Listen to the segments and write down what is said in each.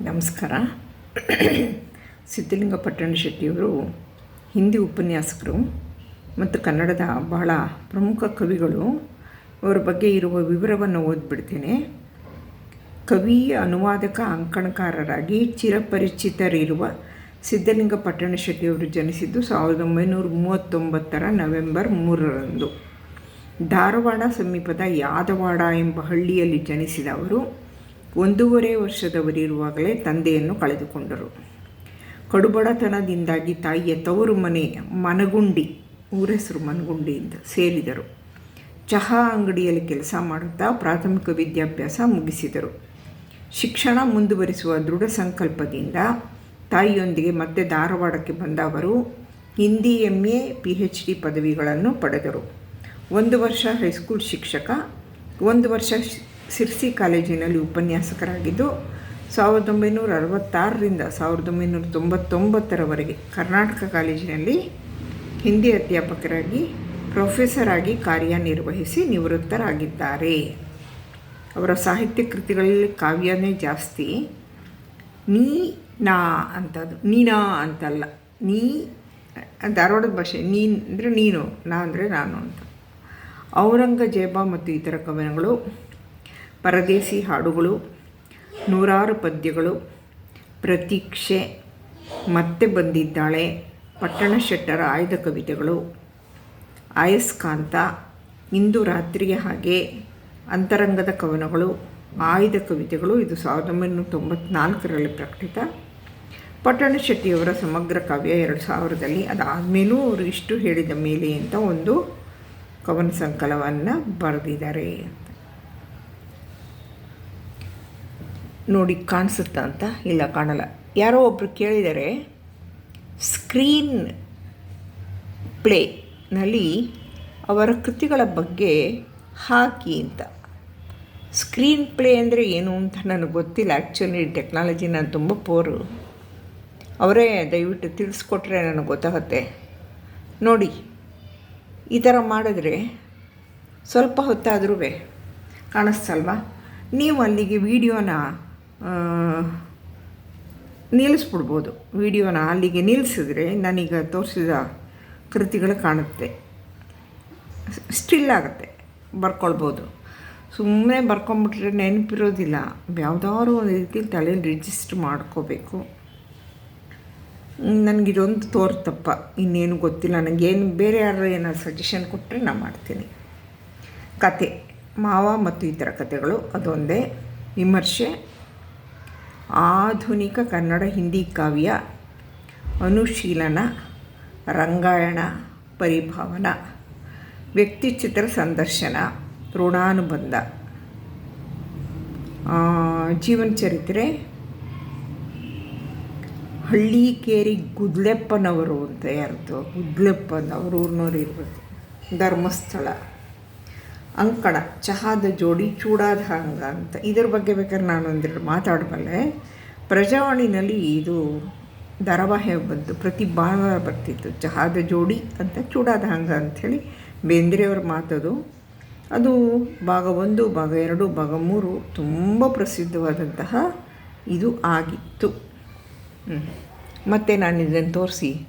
ನಮಸ್ಕಾರ. ಸಿದ್ಧಲಿಂಗ ಪಟ್ಟಣ ಶೆಟ್ಟಿಯವರು ಹಿಂದಿ ಉಪನ್ಯಾಸಕರು ಮತ್ತು ಕನ್ನಡದ ಬಹಳ ಪ್ರಮುಖ ಕವಿಗಳು. ಅವರ ಬಗ್ಗೆ ಇರುವ ವಿವರವನ್ನು ಓದ್ಬಿಡ್ತೇನೆ. ಕವಿ ಅನುವಾದಕ ಅಂಕಣಕಾರರಾಗಿ ಚಿರಪರಿಚಿತರಿರುವ ಸಿದ್ಧಲಿಂಗ ಪಟ್ಟಣ ಶೆಟ್ಟಿಯವರು ಜನಿಸಿದ್ದು ಸಾವಿರದ ಒಂಬೈನೂರ ಮೂವತ್ತೊಂಬತ್ತರ ನವೆಂಬರ್ ಮೂರರಂದು. ಧಾರವಾಡ ಸಮೀಪದ ಯಾದವಾಡ ಎಂಬ ಹಳ್ಳಿಯಲ್ಲಿ ಜನಿಸಿದ ಅವರು. ಒಂದೂವರೆ ವರ್ಷದವರಿರುವಾಗಲೇ ತಂದೆಯನ್ನು ಕಳೆದುಕೊಂಡರು. ಕಡುಬಡತನದಿಂದಾಗಿ ತಾಯಿಯ ತವರು ಮನೆ ಮನಗುಂಡಿ ಊರೆಸರು ಮನಗುಂಡಿ ಅಂತ ಸೇರಿದರು. ಚಹಾ ಅಂಗಡಿಯಲ್ಲಿ ಕೆಲಸ ಮಾಡುತ್ತಾ ಪ್ರಾಥಮಿಕ ವಿದ್ಯಾಭ್ಯಾಸ ಮುಗಿಸಿದರು. ಶಿಕ್ಷಣ ಮುಂದುವರಿಸುವ ದೃಢ ಸಂಕಲ್ಪದಿಂದ ತಾಯಿಯೊಂದಿಗೆ ಮತ್ತೆ ಧಾರವಾಡಕ್ಕೆ ಬಂದ ಅವರು Hindi M A P H D ಪದವಿಗಳನ್ನು ಪಡೆದರು. ಒಂದು ವರ್ಷ ಹೈಸ್ಕೂಲ್ ಶಿಕ್ಷಕ, ಒಂದು ವರ್ಷ ಸಿರ್ಸಿ ಕಾಲೇಜಿನಲ್ಲಿ ಉಪನ್ಯಾಸಕರಾಗಿದ್ದು ಸಾವಿರದ ಒಂಬೈನೂರ ಅರವತ್ತಾರರಿಂದ ಸಾವಿರದ ಒಂಬೈನೂರ ತೊಂಬತ್ತೊಂಬತ್ತರವರೆಗೆ ಕರ್ನಾಟಕ ಕಾಲೇಜಿನಲ್ಲಿ ಹಿಂದಿ ಅಧ್ಯಾಪಕರಾಗಿ ಪ್ರೊಫೆಸರ್ ಆಗಿ ಕಾರ್ಯನಿರ್ವಹಿಸಿ ನಿವೃತ್ತರಾಗಿದ್ದಾರೆ. ಅವರ ಸಾಹಿತ್ಯ ಕೃತಿಗಳಲ್ಲಿ ಕಾವ್ಯನೇ ಜಾಸ್ತಿ. ನೀ, ನಾ ಅಂತದ್ದು. ನೀನಾ ಅಂತಲ್ಲ. ನೀ, ಧಾರವಾಡದ ಭಾಷೆ. ನೀನು ಅಂದರೆ ನೀನು, ನಾ ಅಂದರೆ ನಾನು ಅಂತ. ಔರಂಗಜೇಬ ಮತ್ತು ಇತರ ಕವನಗಳು ಪರದೇಸಿ ಹಾಡುಗಳು, ನೂರಾರು ಪದ್ಯಗಳು, ಪ್ರತೀಕ್ಷೆ, ಮತ್ತೆ ಬಂದಿದ್ದಾಳೆ ಪಟ್ಟಣ ಶೆಟ್ಟರ ಆಯ್ದ ಕವಿತೆಗಳು. ಆಯಸ್ಕಾಂತ ಇಂದು ರಾತ್ರಿಯ ಹಾಗೆ ಅಂತರಂಗದ ಕವನಗಳು ಆಯ್ದ ಕವಿತೆಗಳು, ಇದು ಸಾವಿರದ ಒಂಬೈನೂರ ತೊಂಬತ್ನಾಲ್ಕರಲ್ಲಿ ಪ್ರಕಟಿತ. ಪಟ್ಟಣ ಶೆಟ್ಟಿಯವರ ಸಮಗ್ರ ಕಾವ್ಯ ಎರಡು ಸಾವಿರದಲ್ಲಿ, ಅದಾದಮೇಲೂ ಅವರು ಇಷ್ಟು ಹೇಳಿದ ಮೇಲೆ ಅಂತ ಒಂದು ಕವನ ಸಂಕಲವನ್ನು ಬರೆದಿದ್ದಾರೆ ನೋಡಿ ಕಾಣಿಸುತ್ತಾ ಅಂತ ಇಲ್ಲ ಕಾಣಲ್ಲ. ಯಾರೋ ಒಬ್ಬರು ಕೇಳಿದರೆ, ಸ್ಕ್ರೀನ್ ಪ್ಲೇನಲ್ಲಿ ಅವರ ಕೃತಿಗಳ ಬಗ್ಗೆ ಹಾಕಿ ಅಂತ. ಸ್ಕ್ರೀನ್ ಪ್ಲೇ ಅಂದರೆ ಏನು ಅಂತ ನನಗೆ ಗೊತ್ತಿಲ್ಲ. ಆ್ಯಕ್ಚುಲಿ ಟೆಕ್ನಾಲಜಿ ನಾನು ತುಂಬ ಪೋರು. ಅವರೇ ದಯವಿಟ್ಟು ತಿಳಿಸ್ಕೊಟ್ರೆ ನನಗೆ ಗೊತ್ತಾಗುತ್ತೆ. ನೋಡಿ, ಈ ಥರ ಮಾಡಿದ್ರೆ ಸ್ವಲ್ಪ ಹೊತ್ತಾದ್ರೂ ಕಾಣಿಸ್ತಲ್ವಾ? ನೀವು ಅಲ್ಲಿಗೆ ವೀಡಿಯೋನ ನಿಲ್ಲಿಸ್ಬಿಡ್ಬೋದು. ವಿಡಿಯೋನ ಅಲ್ಲಿಗೆ ನಿಲ್ಲಿಸಿದ್ರೆ ನಾನೀಗ ತೋರಿಸಿದ ಕೃತಿಗಳು ಕಾಣುತ್ತೆ. ಸ್ಟಿಲ್ ಆಗುತ್ತೆ. ಬರ್ಕೊಳ್ಬೋದು. ಸುಮ್ಮನೆ ಬರ್ಕೊಂಬಿಟ್ರೆ ನೆನಪಿರೋದಿಲ್ಲ. ಯಾವುದಾದ್ರು ಒಂದು ರೀತಿ ತಲೆಯಲ್ಲಿ ರಿಜಿಸ್ಟ್ರ್ ಮಾಡ್ಕೋಬೇಕು. ನನಗಿದೊಂದು ತೋರ್ತಪ್ಪ. ಇನ್ನೇನು ಗೊತ್ತಿಲ್ಲ. ನನಗೇನು ಬೇರೆ ಯಾರು ಏನಾದ್ರು ಸಜೆಷನ್ ಕೊಟ್ಟರೆ ನಾನು ಮಾಡ್ತೀನಿ. ಕತೆ. ಮಾವ ಮತ್ತು ಇತರ ಕಥೆಗಳು ಅದೊಂದೇ. ವಿಮರ್ಶೆ. ಆಧುನಿಕ ಕನ್ನಡ ಹಿಂದಿ ಕಾವ್ಯ, ಅನುಶೀಲನ, ರಂಗಾಯಣ, ಪರಿಭಾವನ, ವ್ಯಕ್ತಿಚಿತ್ರ ಸಂದರ್ಶನ, ಋಣಾನುಬಂಧ. ಜೀವನ ಚರಿತ್ರೆ, ಹಳ್ಳಿಕೇರಿ ಗುದ್ಲೆಪ್ಪನವರು ಅಂತ ಯಾರ್ದು ಗುದ್ಲೆಪ್ಪನವರು ಊರ್ನವ್ರು ಇರಬೇಕು ಧರ್ಮಸ್ಥಳ. ಅಂಕಣ, ಚಹಾದ ಜೋಡಿ ಚೂಡಾದ ಹಂಗ ಅಂತ. ಇದ್ರ ಬಗ್ಗೆ ಬೇಕಾದ್ರೆ ನಾನು ಒಂದೆರಡು ಮಾತಾಡಬಲ್ಲೆ. ಪ್ರಜಾವಾಣಿನಲ್ಲಿ ಇದು ಧಾರಾವಾಹಿ ಬಂತು, ಪ್ರತಿ ಭಾನುವಾರ ಬರ್ತಿತ್ತು. ಚಹಾದ ಜೋಡಿ ಅಂತ ಚೂಡಾದ ಹಂಗ ಅಂಥೇಳಿ ಬೇಂದ್ರೆಯವ್ರ ಮಾತದು. ಅದು ಭಾಗ ಒಂದು, ಭಾಗ ಎರಡು, ಭಾಗ ಮೂರು ತುಂಬ ಪ್ರಸಿದ್ಧವಾದಂತಹ ಇದು ಆಗಿತ್ತು. ಮತ್ತು ನಾನು ಇದನ್ನು ತೋರಿಸಿ.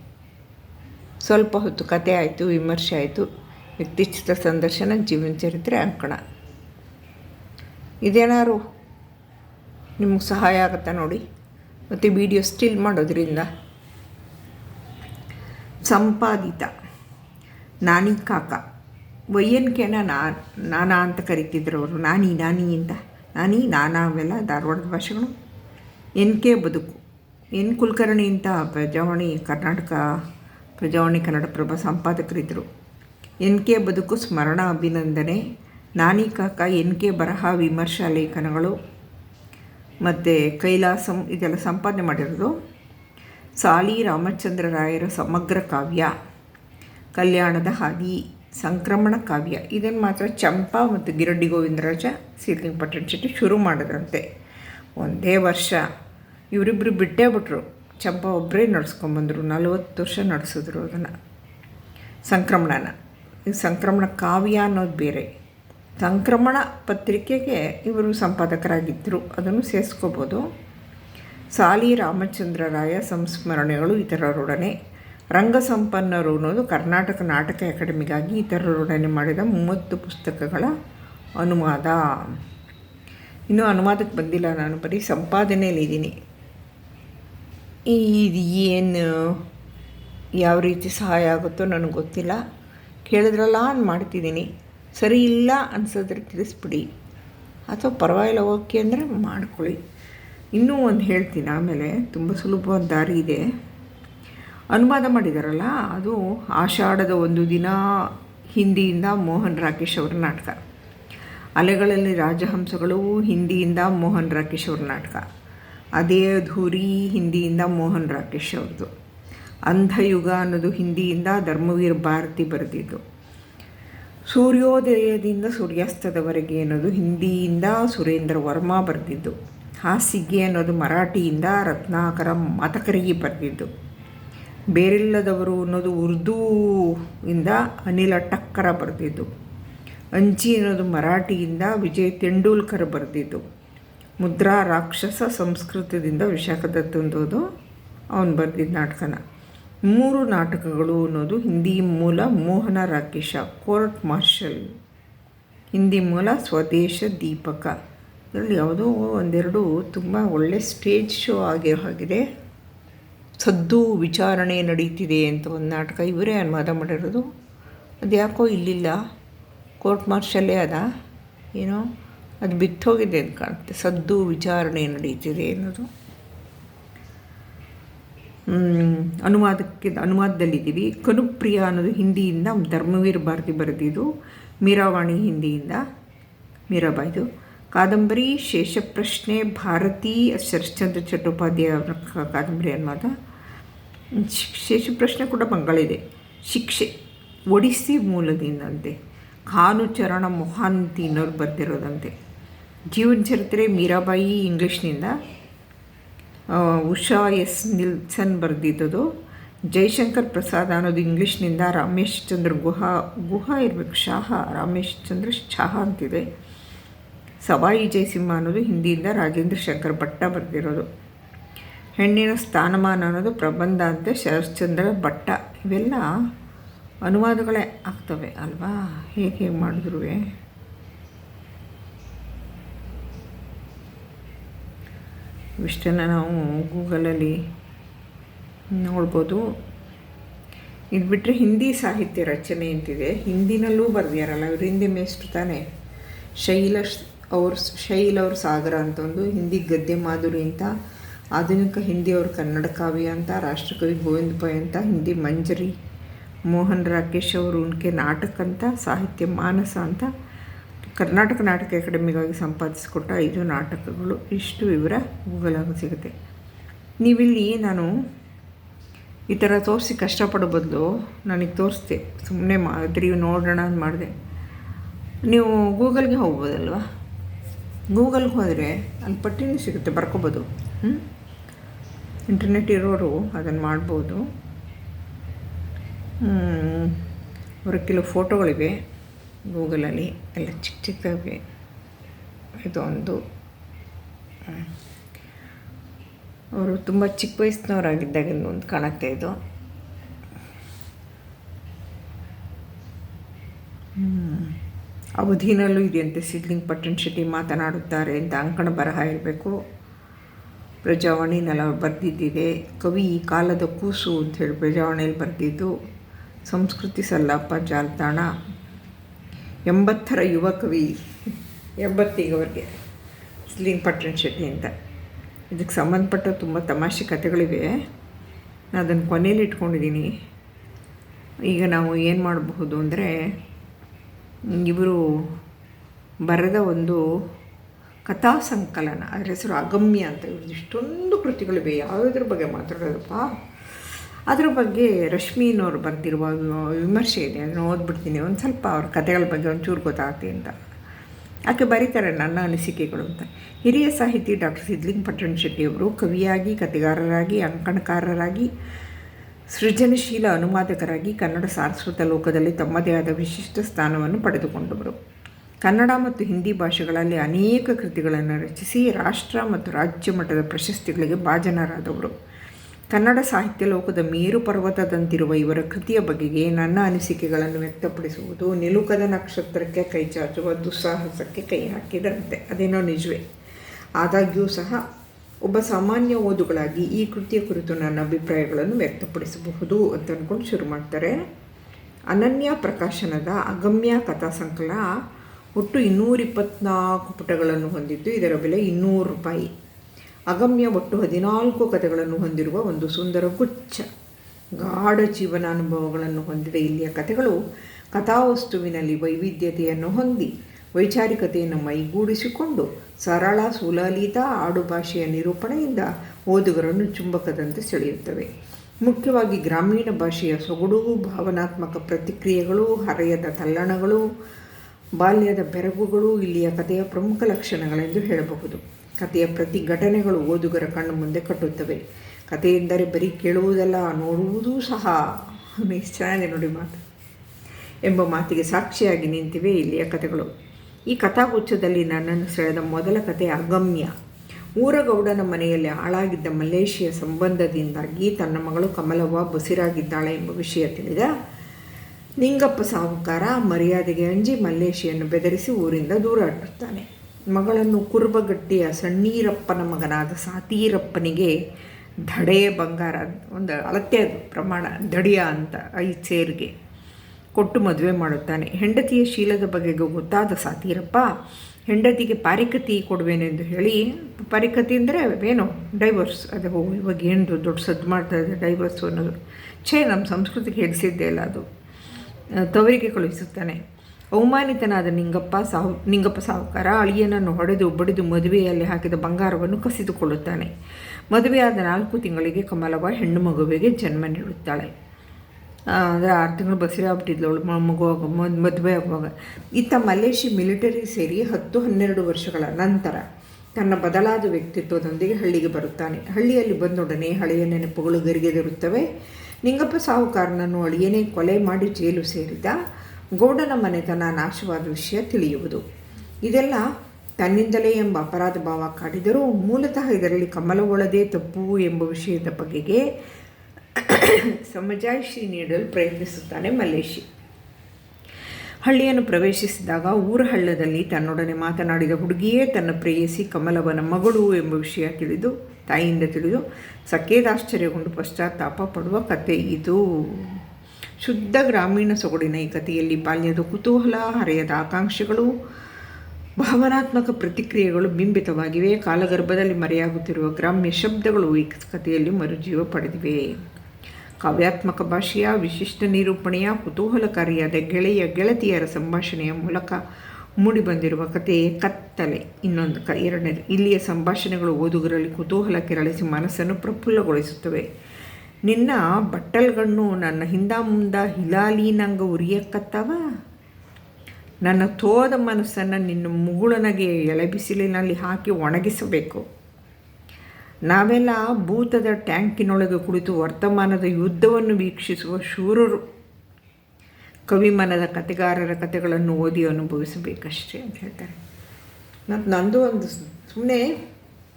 ಸ್ವಲ್ಪ ಹೊತ್ತು ಕತೆ ಆಯಿತು, ವಿಮರ್ಶೆ ಆಯಿತು. ವ್ಯಕ್ತಿಚಿತ್ರ ಸಂದರ್ಶನ, ಜೀವನ ಚರಿತ್ರೆ, ಅಂಕಣ. ಇದೇನಾದ್ರು ನಿಮಗೆ ಸಹಾಯ ಆಗುತ್ತೆ ನೋಡಿ? ಮತ್ತು ವಿಡಿಯೋ ಸ್ಟಿಲ್ ಮಾಡೋದ್ರಿಂದ. ಸಂಪಾದಿತ, ನಾನಿ ಕಾಕ. ವೈ ಕೆನ ನಾನಾ ಅಂತ ಕರಿತಿದ್ರು ಅವರು. ನಾನಿ ನಾನಿ ಅಂತ ನಾನಿ, ನಾನಾ ಅವೆಲ್ಲ ಧಾರವಾಡದ ಭಾಷೆಗಳು. ಎನ್ ಕೆ ಬದುಕು. ಎನ್. ಕುಲಕರ್ಣಿ ಅಂತ ಪ್ರಜಾವಾಣಿ ಕರ್ನಾಟಕ, ಪ್ರಜಾವಾಣಿ ಕನ್ನಡಪ್ರಭ ಸಂಪಾದಕರಿದ್ದರು ಎನ್ ಕೆ ಬದುಕು ಸ್ಮರಣ ಅಭಿನಂದನೆ. ನಾನಿ ಕಾಕ ಎನ್ ಕೆ ಬರಹ ವಿಮರ್ಶಾ ಲೇಖನಗಳು. ಮತ್ತು ಕೈಲಾಸಂ ಇದೆಲ್ಲ ಸಂಪಾದನೆ ಮಾಡಿರೋದು. ಸಾಲಿ ರಾಮಚಂದ್ರ ರಾಯರ ಸಮಗ್ರ ಕಾವ್ಯ. ಕಲ್ಯಾಣದ ಹಾದಿ, ಸಂಕ್ರಮಣ ಕಾವ್ಯ. ಇದನ್ನು ಮಾತ್ರ ಚಂಪಾ ಮತ್ತು ಗಿರಡ್ಡಿ ಗೋವಿಂದರಾಜ ಸಿದ್ಲಿಂಗ ಪಟ್ಟಣ ಶೆಟ್ಟಿ ಶುರು ಮಾಡಿದ್ರಂತೆ. ಒಂದೇ ವರ್ಷ. ಇವರಿಬ್ಬರು ಬಿಟ್ಟೇ ಬಿಟ್ರು. ಚಂಪಾ ಒಬ್ಬರೇ ನಡೆಸ್ಕೊಂಬಂದರು. ನಲವತ್ತು ವರ್ಷ ನಡೆಸಿದ್ರು ಅದನ್ನು. ಸಂಕ್ರಮಣನ. ಸಂಕ್ರಮಣ ಕಾವ್ಯ ಅನ್ನೋದು ಬೇರೆ. ಸಂಕ್ರಮಣ ಪತ್ರಿಕೆಗೆ ಇವರು ಸಂಪಾದಕರಾಗಿದ್ದರು. ಅದನ್ನು ಸೇರಿಸ್ಕೋಬೋದು. ಸಾಲಿ ರಾಮಚಂದ್ರರಾಯ ಸಂಸ್ಮರಣೆಗಳು ಇತರರೊಡನೆ. ರಂಗಸಂಪನ್ನರು ಅನ್ನೋದು ಕರ್ನಾಟಕ ನಾಟಕ ಅಕಾಡೆಮಿಗಾಗಿ ಇತರರೊಡನೆ ಮಾಡಿದ ಮೂವತ್ತು ಪುಸ್ತಕಗಳ ಅನುವಾದ. ಇನ್ನೂ ಅನುವಾದಕ್ಕೆ ಬಂದಿಲ್ಲ ನಾನು, ಬರೀ ಸಂಪಾದನೆಯಲ್ಲಿದ್ದೀನಿ ಇದು ಏನು, ಯಾವ ರೀತಿ ಸಹಾಯ ಆಗುತ್ತೋ ನನಗೆ ಗೊತ್ತಿಲ್ಲ. ಕೇಳಿದ್ರಲ್ಲ ನಾನು ಮಾಡ್ತಿದ್ದೀನಿ. ಸರಿ ಇಲ್ಲ ಅನ್ಸಿದ್ರೆ ತಿಳಿಸ್ಬಿಡಿ. ಅಥವಾ ಪರವಾಗಿಲ್ಲ ಓಕೆ ಅಂದರೆ ಮಾಡ್ಕೊಳ್ಳಿ. ಇನ್ನೂ ಒಂದು ಹೇಳ್ತೀನಿ ಆಮೇಲೆ ತುಂಬ ಸುಲಭವಾದ ದಾರಿ ಇದೆ. ಅನುವಾದ ಮಾಡಿದಾರಲ್ಲ, ಅದು ಆಷಾಢದ ಒಂದು ದಿನ ಹಿಂದಿಯಿಂದ ಮೋಹನ್ ರಾಕೇಶ್ ಅವರ ನಾಟಕ. ಅಲೆಗಳಲ್ಲಿ ರಾಜಹಂಸಗಳು ಹಿಂದಿಯಿಂದ ಮೋಹನ್ ರಾಕೇಶ್ ಅವರ ನಾಟಕ. ಅದೇ ಧೂರಿ ಹಿಂದಿಯಿಂದ ಮೋಹನ್ ರಾಕೇಶ್ ಅವ್ರದ್ದು. ಅಂಧಯುಗ ಅನ್ನೋದು ಹಿಂದಿಯಿಂದ ಧರ್ಮವೀರ ಭಾರತಿ ಬರೆದಿದ್ದು. ಸೂರ್ಯೋದಯದಿಂದ ಸೂರ್ಯಾಸ್ತದವರೆಗೆ ಅನ್ನೋದು ಹಿಂದಿಯಿಂದ ಸುರೇಂದ್ರ ವರ್ಮಾ ಬರೆದಿದ್ದು. ಹಾಸಿಗೆ ಅನ್ನೋದು ಮರಾಠಿಯಿಂದ ರತ್ನಾಕರ ಮತಕರಿಗೆ ಬರೆದಿದ್ದು. ಬೇರೆಲ್ಲದವರು ಅನ್ನೋದು ಉರ್ದುವಿಂದ ಅನಿಲ ಟಕ್ಕರ ಬರೆದಿದ್ದು. ಅಂಚಿ ಅನ್ನೋದು ಮರಾಠಿಯಿಂದ ವಿಜಯ್ ತೆಂಡೂಲ್ಕರ್ ಬರೆದಿದ್ದು. ಮುದ್ರಾ ರಾಕ್ಷಸ ಸಂಸ್ಕೃತದಿಂದ ವಿಶಾಖದತ್ತಂದೋದು ಅವನು ಬರೆದಿದ್ದ ನಾಟಕನ. ಮೂರು ನಾಟಕಗಳು ಅನ್ನೋದು ಹಿಂದಿ ಮೂಲ ಮೋಹನ ರಾಕೇಶ, ಕೋರ್ಟ್ ಮಾರ್ಷಲ್. ಹಿಂದಿ ಮೂಲ ಸ್ವದೇಶ ದೀಪಕ. ಇದರಲ್ಲಿ ಯಾವುದೋ ಒಂದೆರಡು ತುಂಬ ಒಳ್ಳೆ ಸ್ಟೇಜ್ ಶೋ ಆಗಿರೋ ಹಾಗಿದೆ ಸದ್ದು ವಿಚಾರಣೆ ನಡೀತಿದೆ ಅಂತ ಒಂದು ನಾಟಕ. ಇವರೇ ಅನುವಾದ ಮಾಡಿರೋದು. ಅದು ಯಾಕೋ ಇಲ್ಲಿಲ್ಲ. ಕೋರ್ಟ್ ಮಾರ್ಷಲ್ಲೇ ಅದ. ಏನೋ ಅದು ಬಿತ್ತೋಗಿದೆ ಅಂತ ಕಾಣುತ್ತೆ ಸದ್ದು ವಿಚಾರಣೆ ನಡೀತಿದೆ ಅನ್ನೋದು. ಅನುವಾದಕ್ಕೆ ಅನುವಾದದಲ್ಲಿದ್ದೀವಿ. ಕನುಪ್ರಿಯ ಅನ್ನೋದು ಹಿಂದಿಯಿಂದ ಧರ್ಮವೀರ್ ಭಾರತಿ ಬರೆದಿದ್ದು, ಮೀರಾವಾಣಿ ಹಿಂದಿಯಿಂದ ಮೀರಾಬಾಯ್ದು ಕಾದಂಬರಿ ಶೇಷಪ್ರಶ್ನೆ ಭಾರತಿ ಶರಶ್ಚಂದ್ರ ಚಟ್ಟೋಪಾಧ್ಯಾಯ ಅವರ ಕಾದಂಬರಿ ಅನುವಾದ. ಶೇಷಪ್ರಶ್ನೆ ಕೂಡ ಬಂಗಾಳಿದೆ ಶಿಕ್ಷೆ ಒಡಿಸಿ ಮೂಲದಿಂದಂತೆ ಚರಣ ಮೊಹಾಂತಿನವ್ರು ಬರೆದಿರೋದಂತೆ. ಜೀವನ ಚರಿತ್ರೆ ಮೀರಾಬಾಯಿ ಇಂಗ್ಲೀಷ್ನಿಂದ. ಉಷಾ ಎಸ್ ನಿಲ್ಸನ್ ಬರೆದಿದ್ದದು. ಜೈಶಂಕರ್ ಪ್ರಸಾದ್ ಅನ್ನೋದು ಇಂಗ್ಲೀಷ್ನಿಂದ ರಾಮೇಶ್ ಚಂದ್ರ ಗುಹಾ ಗುಹಾ ಇರಬೇಕು, ಶಾಹ, ರಾಮೇಶ್ ಚಂದ್ರ ಶಾಹ ಅಂತಿದೆ. ಸವಾಯಿ ಜಯಸಿಂಹ ಅನ್ನೋದು ಹಿಂದಿಯಿಂದ ರಾಜೇಂದ್ರ ಶಂಕರ್ ಭಟ್ಟ ಬರೆದಿರೋದು. ಹೆಣ್ಣಿನ ಸ್ಥಾನಮಾನ ಅನ್ನೋದು ಪ್ರಬಂಧ ಅಂತ ಶರಶ್ಚಂದ್ರ ಭಟ್ಟ. ಇವೆಲ್ಲ ಅನುವಾದಗಳೇ ಆಗ್ತವೆ ಅಲ್ವಾ? ಹೇಗೆ ಹೇಗೆ ಮಾಡಿದ್ರು ಇಷ್ಟನ್ನು ನಾವು ಗೂಗಲಲ್ಲಿ ನೋಡ್ಬೋದು. ಇದು ಬಿಟ್ಟರೆ ಹಿಂದಿ ಸಾಹಿತ್ಯ ರಚನೆ ಅಂತಿದೆ. ಹಿಂದಿನಲ್ಲೂ ಬರೆದಿಯಾರಲ್ಲ, ಇವರು ಹಿಂದಿ ಮೇಷ್ಟು ತಾನೇ? ಶೈಲ ಅವ್ರ ಶೈಲ್ ಅವ್ರ ಸಾಗರ ಅಂತ ಒಂದು ಹಿಂದಿ ಗದ್ಯ ಮಾಧುರಿ ಅಂತ, ಆಧುನಿಕ ಹಿಂದಿ ಅವ್ರ ಕನ್ನಡ ಕಾವ್ಯ ಅಂತ, ರಾಷ್ಟ್ರಕವಿ ಗೋವಿಂದ ಪೈ ಅಂತ, ಹಿಂದಿ ಮಂಜರಿ, ಮೋಹನ್ ರಾಕೇಶ್ ಅವರು ಉನ್ಕೆ ನಾಟಕ ಅಂತ, ಸಾಹಿತ್ಯ ಮಾನಸ ಅಂತ ಕರ್ನಾಟಕ ನಾಟಕ ಅಕಾಡೆಮಿಗಾಗಿ ಸಂಪಾದಿಸಿಕೊಟ್ಟ ಐದು ನಾಟಕಗಳು, ಇಷ್ಟು ವಿವರ ಗೂಗಲಾಗ ಸಿಗುತ್ತೆ. ನೀವಿಲ್ಲಿ ನಾನು ಈ ಥರ ತೋರಿಸಿ ಕಷ್ಟಪಡೋ ಬದಲು ನನಗೆ ತೋರಿಸ್ದೆ. ಸುಮ್ಮನೆ ಮಾದರಿ ನೋಡೋಣ ಅಂತ ಮಾಡಿದೆ. ನೀವು ಗೂಗಲ್ಗೆ ಹೋಗ್ಬೋದಲ್ವ? ಗೂಗಲ್ಗೆ ಹೋದರೆ ಅಲ್ಲಿ ಪಟ್ಟಿನೂ ಸಿಗುತ್ತೆ, ಬರ್ಕೋಬೋದು. ಹ್ಞೂ ಇಂಟರ್ನೆಟ್ ಇರೋರು ಅದನ್ನು ಮಾಡ್ಬೋದು. ಅವರ ಕೆಲವು ಫೋಟೋಗಳಿವೆ. ಗೂಗಲಲ್ಲಿ ಎಲ್ಲ ಚಿಕ್ಕ ಚಿಕ್ಕದಾಗಿ ಇದೊಂದು ಅವರು ತುಂಬ ಚಿಕ್ಕ ವಯಸ್ಸಿನವರಾಗಿದ್ದಾಗ ಒಂದು ಕಾಣುತ್ತೆ ಇದು. ಅವಧಿನಲ್ಲೂ ಇದೆಯಂತೆ ಸಿದ್ಲಿಂಗ್ ಪಟ್ಟಣ ಶೆಟ್ಟಿ ಮಾತನಾಡುತ್ತಾರೆ ಅಂತ ಅಂಕಣ ಬರಹ ಇರಬೇಕು ಪ್ರಜಾವಾಣಿನೆಲ್ಲ ಬರೆದಿದ್ದಿದೆ. ಕವಿ ಈ ಕಾಲದ ಕೂಸು ಅಂತ ಹೇಳಿ ಪ್ರಜಾವಾಣಿಯಲ್ಲಿ ಬರೆದಿದ್ದು. ಸಂಸ್ಕೃತಿ ಸಲ್ಲಪ್ಪ ಜಾಲತಾಣ. ಎಂಬತ್ತರ ಯುವ ಕವಿ ಎಂಬತ್ತೀಗ ಅವ್ರಿಗೆ ಸ್ಲಿಂಗ್ ಪಟ್ಟಣ ಶೆಟ್ಟಿ ಅಂತ. ಇದಕ್ಕೆ ಸಂಬಂಧಪಟ್ಟ ತುಂಬ ತಮಾಷೆ ಕಥೆಗಳಿವೆ. ನಾನು ಅದನ್ನು ಕೊನೆಯಲ್ಲಿ ಇಟ್ಕೊಂಡಿದ್ದೀನಿ. ಈಗ ನಾವು ಏನು ಮಾಡಬಹುದು ಅಂದರೆ, ಇವರು ಬರೆದ ಒಂದು ಕಥಾ ಸಂಕಲನ, ಅದರ ಹೆಸರು ಅಗಮ್ಯ ಅಂತ. ಇವ್ರದ್ದು ಇಷ್ಟೊಂದು ಕೃತಿಗಳಿವೆ. ಯಾವುದ್ರ ಬಗ್ಗೆ ಮಾತಾಡೋದಪ್ಪ? ಅದ್ರ ಬಗ್ಗೆ ರಶ್ಮಿನವ್ರು ಬರೆದಿರುವ ವಿಮರ್ಶೆ ಇದೆ. ಅದನ್ನು ಓದ್ಬಿಡ್ತೀನಿ. ಒಂದು ಸ್ವಲ್ಪ ಅವ್ರ ಕಥೆಗಳ ಬಗ್ಗೆ ಒಂಚೂರು ಗೊತ್ತಾಗುತ್ತೆ ಅಂತ. ಆಕೆ ಬರೀತಾರೆ ನನ್ನ ಅನಿಸಿಕೆಗಳು ಅಂತ. ಹಿರಿಯ ಸಾಹಿತಿ ಡಾಕ್ಟರ್ ಸಿದ್ಲಿಂಗ್ ಪಟ್ಟಣ ಶೆಟ್ಟಿಯವರು ಕವಿಯಾಗಿ, ಕಥೆಗಾರರಾಗಿ, ಅಂಕಣಕಾರರಾಗಿ, ಸೃಜನಶೀಲ ಅನುವಾದಕರಾಗಿ ಕನ್ನಡ ಸಾರಸ್ವತ ಲೋಕದಲ್ಲಿ ತಮ್ಮದೇ ಆದ ವಿಶಿಷ್ಟ ಸ್ಥಾನವನ್ನು ಪಡೆದುಕೊಂಡವರು. ಕನ್ನಡ ಮತ್ತು ಹಿಂದಿ ಭಾಷೆಗಳಲ್ಲಿ ಅನೇಕ ಕೃತಿಗಳನ್ನು ರಚಿಸಿ ರಾಷ್ಟ್ರ ಮತ್ತು ರಾಜ್ಯ ಮಟ್ಟದ ಪ್ರಶಸ್ತಿಗಳಿಗೆ ಭಾಜನರಾದವರು. ಕನ್ನಡ ಸಾಹಿತ್ಯ ಲೋಕದ ಮೇರು ಪರ್ವತದಂತಿರುವ ಇವರ ಕೃತಿಯ ಬಗೆಗೆ ನನ್ನ ಅನಿಸಿಕೆಗಳನ್ನು ವ್ಯಕ್ತಪಡಿಸುವುದು ನಿಲುಕದ ನಕ್ಷತ್ರಕ್ಕೆ ಕೈ ಚಾಚುವ ದುಸ್ಸಾಹಸಕ್ಕೆ ಕೈ ಹಾಕಿದಂತೆ. ಅದೇನೋ ನಿಜವೇ. ಆದಾಗ್ಯೂ ಸಹ ಒಬ್ಬ ಸಾಮಾನ್ಯ ಓದುಗಳಾಗಿ ಈ ಕೃತಿಯ ಕುರಿತು ನನ್ನ ಅಭಿಪ್ರಾಯಗಳನ್ನು ವ್ಯಕ್ತಪಡಿಸಬಹುದು ಅಂತ ಅಂದ್ಕೊಂಡು ಶುರು ಮಾಡ್ತಾರೆ. ಅನನ್ಯ ಪ್ರಕಾಶನದ ಅಗಮ್ಯ ಕಥಾ ಸಂಕಲ ಒಟ್ಟು ಇನ್ನೂರಿಪ್ಪತ್ನಾಲ್ಕು ಪುಟಗಳನ್ನು ಹೊಂದಿದ್ದು ಇದರ ಬೆಲೆ ಇನ್ನೂರು ರೂಪಾಯಿ. ಅಗಮ್ಯ ಒಟ್ಟು ಹದಿನಾಲ್ಕು ಕಥೆಗಳನ್ನು ಹೊಂದಿರುವ ಒಂದು ಸುಂದರ ಗುಚ್ಛ ಗಾಢ ಜೀವನಾನುಭವಗಳನ್ನು ಹೊಂದಿದ ಇಲ್ಲಿಯ ಕಥೆಗಳು ಕಥಾವಸ್ತುವಿನಲ್ಲಿ ವೈವಿಧ್ಯತೆಯನ್ನು ಹೊಂದಿ ವೈಚಾರಿಕತೆಯನ್ನು ಮೈಗೂಡಿಸಿಕೊಂಡು ಸರಳ, ಸುಲಲಿತ ಆಡುಭಾಷೆಯ ನಿರೂಪಣೆಯಿಂದ ಓದುಗರನ್ನು ಚುಂಬಕದಂತೆ ಸೆಳೆಯುತ್ತವೆ. ಮುಖ್ಯವಾಗಿ ಗ್ರಾಮೀಣ ಭಾಷೆಯ ಸೊಗಡು ಭಾವನಾತ್ಮಕ ಪ್ರತಿಕ್ರಿಯೆಗಳು, ಹರೆಯದ ತಲ್ಲಣಗಳು, ಬಾಲ್ಯದ ಬೆರಗುಗಳು ಇಲ್ಲಿಯ ಕಥೆಯ ಪ್ರಮುಖ ಲಕ್ಷಣಗಳೆಂದು ಹೇಳಬಹುದು. ಕಥೆಯ ಪ್ರತಿ ಘಟನೆಗಳು ಓದುಗರ ಕಣ್ಣು ಮುಂದೆ ಕಟ್ಟುತ್ತವೆ. ಕಥೆಯೆಂದರೆ ಬರೀ ಕೇಳುವುದಲ್ಲ, ನೋಡುವುದೂ ಸಹ. ಎಷ್ಟು ಚೆನ್ನಾಗಿದೆ ನೋಡಿ ಮಾತು. ಎಂಬ ಮಾತಿಗೆ ಸಾಕ್ಷಿಯಾಗಿ ನಿಂತಿವೆ ಇಲ್ಲಿಯ ಕಥೆಗಳು. ಈ ಕಥಾಗುಚ್ಛದಲ್ಲಿ ನನ್ನನ್ನು ಸೆಳೆದ ಮೊದಲ ಕಥೆ ಅಗಮ್ಯ. ಊರಗೌಡನ ಮನೆಯಲ್ಲಿ ಹಾಳಾಗಿದ್ದ ಮಲೇಷಿಯ ಸಂಬಂಧದಿಂದಾಗಿ ತನ್ನ ಮಗಳು ಕಮಲವ್ವ ಬಸಿರಾಗಿದ್ದಾಳೆ ಎಂಬ ವಿಷಯ ತಿಳಿದ ನಿಂಗಪ್ಪ ಸಾಹುಕಾರ ಮರ್ಯಾದೆಗೆ ಅಂಜಿ ಮಲ್ಲೇಶಿಯನ್ನು ಬೆದರಿಸಿ ಊರಿಂದ ದೂರ ಅಟ್ಟುತ್ತಾನೆ. ಮಗಳನ್ನು ಕುರುಬಗಟ್ಟಿಯ ಸಣ್ಣೀರಪ್ಪನ ಮಗನಾದ ಸಾತೀರಪ್ಪನಿಗೆ ದಡೆ ಬಂಗಾರ, ಒಂದು ಅಳತೆ ಪ್ರಮಾಣ ದಡಿಯ ಅಂತ ಐದು ಸೇರಿಗೆ ಕೊಟ್ಟು ಮದುವೆ ಮಾಡುತ್ತಾನೆ. ಹೆಂಡತಿಯ ಶೀಲದ ಬಗೆಗೂ ಗೊತ್ತಾದ ಸಾತೀರಪ್ಪ, ಹೆಂಡತಿಗೆ ಪಾರಿಕತಿ ಕೊಡುವೇನೆಂದು ಹೇಳಿ, ಪಾರಿಕತಿ ಅಂದರೆ ಏನು? ಡೈವರ್ಸ್ ಅದು ಇವಾಗ ಏನು ದೊಡ್ಡ ಸದ್ದು ಮಾಡ್ತಾ ಇದೆ ಡೈವರ್ಸು ಅನ್ನೋದು. ಛೇ ನಮ್ಮ ಸಂಸ್ಕೃತಿಗೆ ಹಿಡಿಸಿದ್ದೆ ಅಲ್ಲ ಅದು. ತವರಿಗೆ ಕಳುಹಿಸುತ್ತಾನೆ. ಅವಮಾನಿತನಾದ ನಿಂಗಪ್ಪ ಸಾಹು, ನಿಂಗಪ್ಪ ಸಾಹುಕಾರ ಅಳಿಯನನ್ನು ಹೊಡೆದು ಬಡಿದು ಮದುವೆಯಲ್ಲಿ ಹಾಕಿದ ಬಂಗಾರವನ್ನು ಕಸಿದುಕೊಳ್ಳುತ್ತಾನೆ. ಮದುವೆಯಾದ ನಾಲ್ಕು ತಿಂಗಳಿಗೆ ಕಮಲವ ಹೆಣ್ಣು ಮಗುವಿಗೆ ಜನ್ಮ ನೀಡುತ್ತಾಳೆ. ಅಂದರೆ ಆರು ತಿಂಗಳು ಬಸಿರಿ ಆಗ್ಬಿಟ್ಟಿದ್ಲು ಮಗು ಮದುವೆ ಆಗುವಾಗ ಇತ್ತ ಮಲೇಷಿ ಮಿಲಿಟರಿ ಸೇರಿ ಹತ್ತು ಹನ್ನೆರಡು ವರ್ಷಗಳ ನಂತರ ತನ್ನ ಬದಲಾದ ವ್ಯಕ್ತಿತ್ವದೊಂದಿಗೆ ಹಳ್ಳಿಗೆ ಬರುತ್ತಾನೆ. ಹಳ್ಳಿಯಲ್ಲಿ ಬಂದೊಡನೆ ಹಳೆಯ ನೆನಪುಗಳು ಗರಿಗೆದಿರುತ್ತವೆ. ನಿಂಗಪ್ಪ ಸಾಹುಕಾರನನ್ನು ಅಳಿಯನೇ ಕೊಲೆ ಮಾಡಿ ಜೈಲು ಸೇರಿದ ಗೌಡನ ಮನೆತನ ನಾಶವಾದ ವಿಷಯ ತಿಳಿಯುವುದು. ಇದೆಲ್ಲ ತನ್ನಿಂದಲೇ ಎಂಬ ಅಪರಾಧ ಭಾವ ಕಾಡಿದರೂ ಮೂಲತಃ ಇದರಲ್ಲಿ ಕಮಲವೊಳದೇ ತಪ್ಪು ಎಂಬ ವಿಷಯದ ಬಗೆಗೆ ಸಮಜಾಯಿಷಿ ನೀಡಲು ಪ್ರಯತ್ನಿಸುತ್ತಾನೆ ಮಲ್ಲೇಶಿ. ಹಳ್ಳಿಯನ್ನು ಪ್ರವೇಶಿಸಿದಾಗ ಊರ ಹಳ್ಳದಲ್ಲಿ ತನ್ನೊಡನೆ ಮಾತನಾಡಿದ ಹುಡುಗಿಯೇ ತನ್ನ ಪ್ರೇಯಸಿ ಕಮಲವನ ಮಗಳು ಎಂಬ ವಿಷಯ ತಿಳಿದು, ತಾಯಿಯಿಂದ ತಿಳಿದು, ಸಖೇದಾಶ್ಚರ್ಯಗೊಂಡು ಪಶ್ಚಾತ್ತಾಪ ಪಡುವ ಕಥೆ ಇದು. ಶುದ್ಧ ಗ್ರಾಮೀಣ ಸೊಗಡಿನ ಈ ಕಥೆಯಲ್ಲಿ ಬಾಲ್ಯದ ಕುತೂಹಲ, ಹರೆಯದ ಆಕಾಂಕ್ಷೆಗಳು, ಭಾವನಾತ್ಮಕ ಪ್ರತಿಕ್ರಿಯೆಗಳು ಬಿಂಬಿತವಾಗಿವೆ. ಕಾಲಗರ್ಭದಲ್ಲಿ ಮರೆಯಾಗುತ್ತಿರುವ ಗ್ರಾಮ್ಯ ಶಬ್ದಗಳು ಈ ಕಥೆಯಲ್ಲಿ ಮರುಜೀವ ಪಡೆದಿವೆ. ಕಾವ್ಯಾತ್ಮಕ ಭಾಷೆಯ ವಿಶಿಷ್ಟ ನಿರೂಪಣೆಯ ಕುತೂಹಲಕಾರಿಯಾದ ಗೆಳೆಯ, ಗೆಳತಿಯರ ಸಂಭಾಷಣೆಯ ಮೂಲಕ ಮೂಡಿಬಂದಿರುವ ಕಥೆ ಕತ್ತಲೆ. ಇನ್ನೊಂದು ಕ ಎರಡನೇ ಇಲ್ಲಿಯ ಸಂಭಾಷಣೆಗಳು ಓದುಗರಲ್ಲಿ ಕುತೂಹಲ ಕೆರಳಿಸಿ ಮನಸ್ಸನ್ನು ಪ್ರಫುಲ್ಲಗೊಳಿಸುತ್ತವೆ. ನಿನ್ನ ಬಟ್ಟಲ್ಗಣ್ಣು ನನ್ನ ಹಿಂದ ಮುಂದ ಹಿಲಾಲಿನಂಗ ಉರಿಯಕ್ಕತ್ತವ ನನ್ನ ತೋದ ಮನಸ್ಸನ್ನು ನಿನ್ನ ಮುಗುಳನಗೆ ಎಳೆಬಿಸಿಲಿನಲ್ಲಿ ಹಾಕಿ ಒಣಗಿಸಬೇಕು. ನಾವೆಲ್ಲ ಭೂತದ ಟ್ಯಾಂಕಿನೊಳಗೆ ಕುಳಿತು ವರ್ತಮಾನದ ಯುದ್ಧವನ್ನು ವೀಕ್ಷಿಸುವ ಶೂರರು. ಕವಿಮನದ ಕತೆಗಾರರ ಕತೆಗಳನ್ನು ಓದಿ ಅನುಭವಿಸಬೇಕಷ್ಟೇ ಅಂತ ಹೇಳ್ತಾರೆ. ನಂದು ಒಂದು ಸುಮ್ಮನೆ